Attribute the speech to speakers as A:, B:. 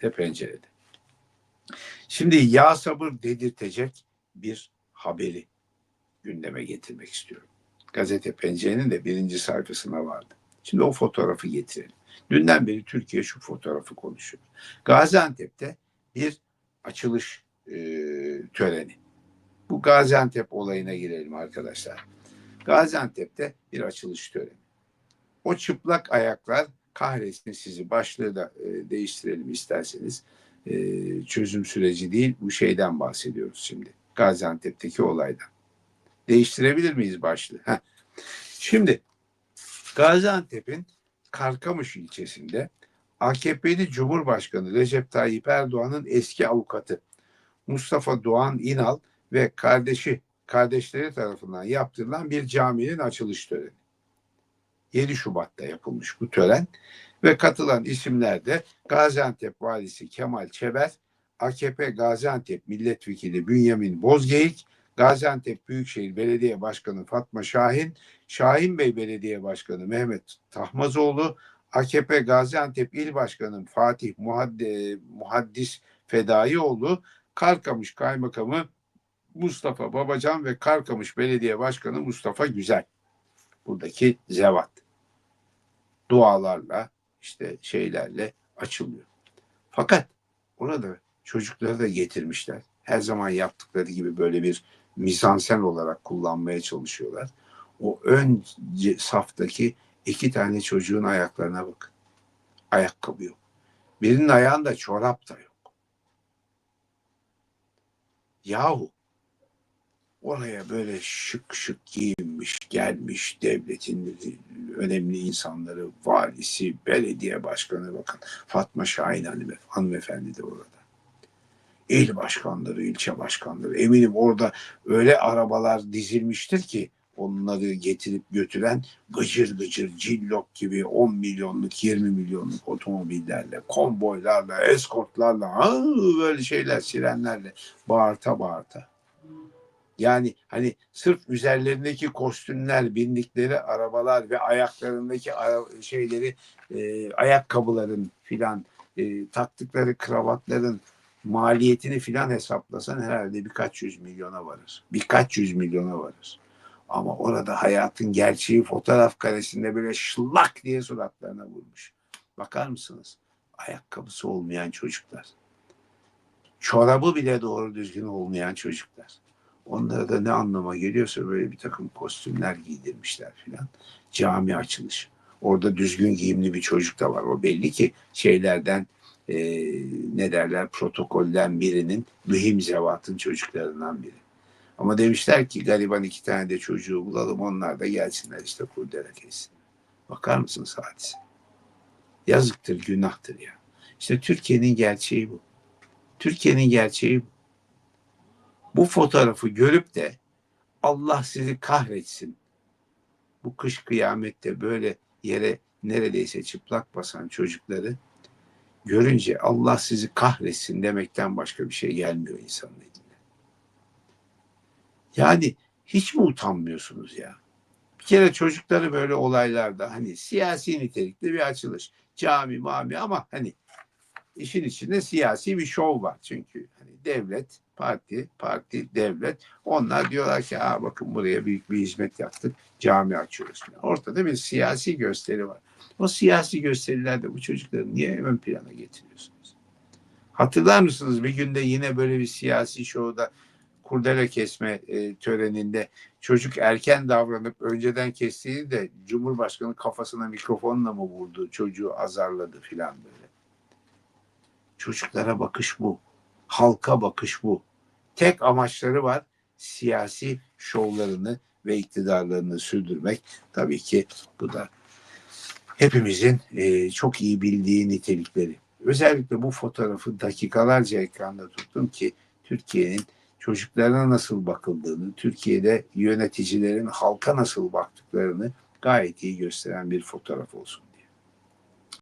A: Gazete pencerede. Şimdi yağ sabır dedirtecek bir haberi gündeme getirmek istiyorum. Gazete pencerenin de birinci sayfasına vardı. Şimdi o fotoğrafı getirelim. Dünden beri Türkiye şu fotoğrafı konuşuyor. Gaziantep'te bir açılış e, töreni. Bu Gaziantep olayına girelim arkadaşlar. Gaziantep'te bir açılış töreni. O çıplak ayaklar kahretsin sizi başlığı da e, değiştirelim isterseniz. E, çözüm süreci değil bu şeyden bahsediyoruz şimdi. Gaziantep'teki olaydan. Değiştirebilir miyiz başlığı? Heh. Şimdi Gaziantep'in Karkamış ilçesinde AKP'li Cumhurbaşkanı Recep Tayyip Erdoğan'ın eski avukatı Mustafa Doğan İnal ve kardeşi kardeşleri tarafından yaptırılan bir caminin açılış töreni. 7 Şubat'ta yapılmış bu tören ve katılan isimler de Gaziantep Valisi Kemal Çeber, AKP Gaziantep Milletvekili Bünyamin Bozgeyik, Gaziantep Büyükşehir Belediye Başkanı Fatma Şahin, Şahin Bey Belediye Başkanı Mehmet Tahmazoğlu, AKP Gaziantep İl Başkanı Fatih Muhaddi, Muhaddis Fedaioğlu, Karkamış Kaymakamı Mustafa Babacan ve Karkamış Belediye Başkanı Mustafa Güzel. Buradaki zevat. Dualarla işte şeylerle açılıyor. Fakat orada çocukları da getirmişler. Her zaman yaptıkları gibi böyle bir mizansen olarak kullanmaya çalışıyorlar. O ön saftaki iki tane çocuğun ayaklarına bakın. Ayakkabı yok. Birinin ayağında çorap da yok. Yahu oraya böyle şık şık giyinmiş, gelmiş devletin önemli insanları, valisi, belediye başkanı bakın. Fatma Şahin hanım, hanımefendi de orada. İl başkanları, ilçe başkanları. Eminim orada öyle arabalar dizilmiştir ki onları getirip götüren gıcır gıcır cillok gibi 10 milyonluk 20 milyonluk otomobillerle, konvoylarla, eskortlarla, aa, böyle şeyler sirenlerle bağırta bağırta. Yani hani sırf üzerlerindeki kostümler, bindikleri arabalar ve ayaklarındaki ara- şeyleri, e, ayakkabıların filan, e, taktıkları kravatların maliyetini filan hesaplasan herhalde birkaç yüz milyona varır. Birkaç yüz milyona varır. Ama orada hayatın gerçeği fotoğraf karesinde böyle şlak diye suratlarına vurmuş. Bakar mısınız? Ayakkabısı olmayan çocuklar. Çorabı bile doğru düzgün olmayan çocuklar. Onlara da ne anlama geliyorsa böyle bir takım kostümler giydirmişler filan. Cami açılışı. Orada düzgün giyimli bir çocuk da var. O belli ki şeylerden e, ne derler protokolden birinin mühim zevatın çocuklarından biri. Ama demişler ki gariban iki tane de çocuğu bulalım onlar da gelsinler işte kurdele kessin. Bakar mısınız hadise? Yazıktır, günahtır ya. İşte Türkiye'nin gerçeği bu. Türkiye'nin gerçeği bu. Bu fotoğrafı görüp de Allah sizi kahretsin. Bu kış kıyamette böyle yere neredeyse çıplak basan çocukları görünce Allah sizi kahretsin demekten başka bir şey gelmiyor insanın eline. Yani hiç mi utanmıyorsunuz ya? Bir kere çocukları böyle olaylarda hani siyasi nitelikli bir açılış. Cami mami ama hani işin içinde siyasi bir şov var çünkü hani devlet, parti, parti, devlet onlar diyorlar ki Aa, bakın buraya büyük bir hizmet yaptık, cami açıyoruz. Yani ortada bir siyasi gösteri var. O siyasi gösterilerde bu çocukları niye ön plana getiriyorsunuz? Hatırlar mısınız bir günde yine böyle bir siyasi şovda kurdele kesme e, töreninde çocuk erken davranıp önceden kestiğini de Cumhurbaşkanı kafasına mikrofonla mı vurdu, çocuğu azarladı filan böyle. Çocuklara bakış bu. Halka bakış bu. Tek amaçları var siyasi şovlarını ve iktidarlarını sürdürmek. Tabii ki bu da hepimizin e, çok iyi bildiği nitelikleri. Özellikle bu fotoğrafı dakikalarca ekranda tuttum ki Türkiye'nin çocuklarına nasıl bakıldığını, Türkiye'de yöneticilerin halka nasıl baktıklarını gayet iyi gösteren bir fotoğraf olsun.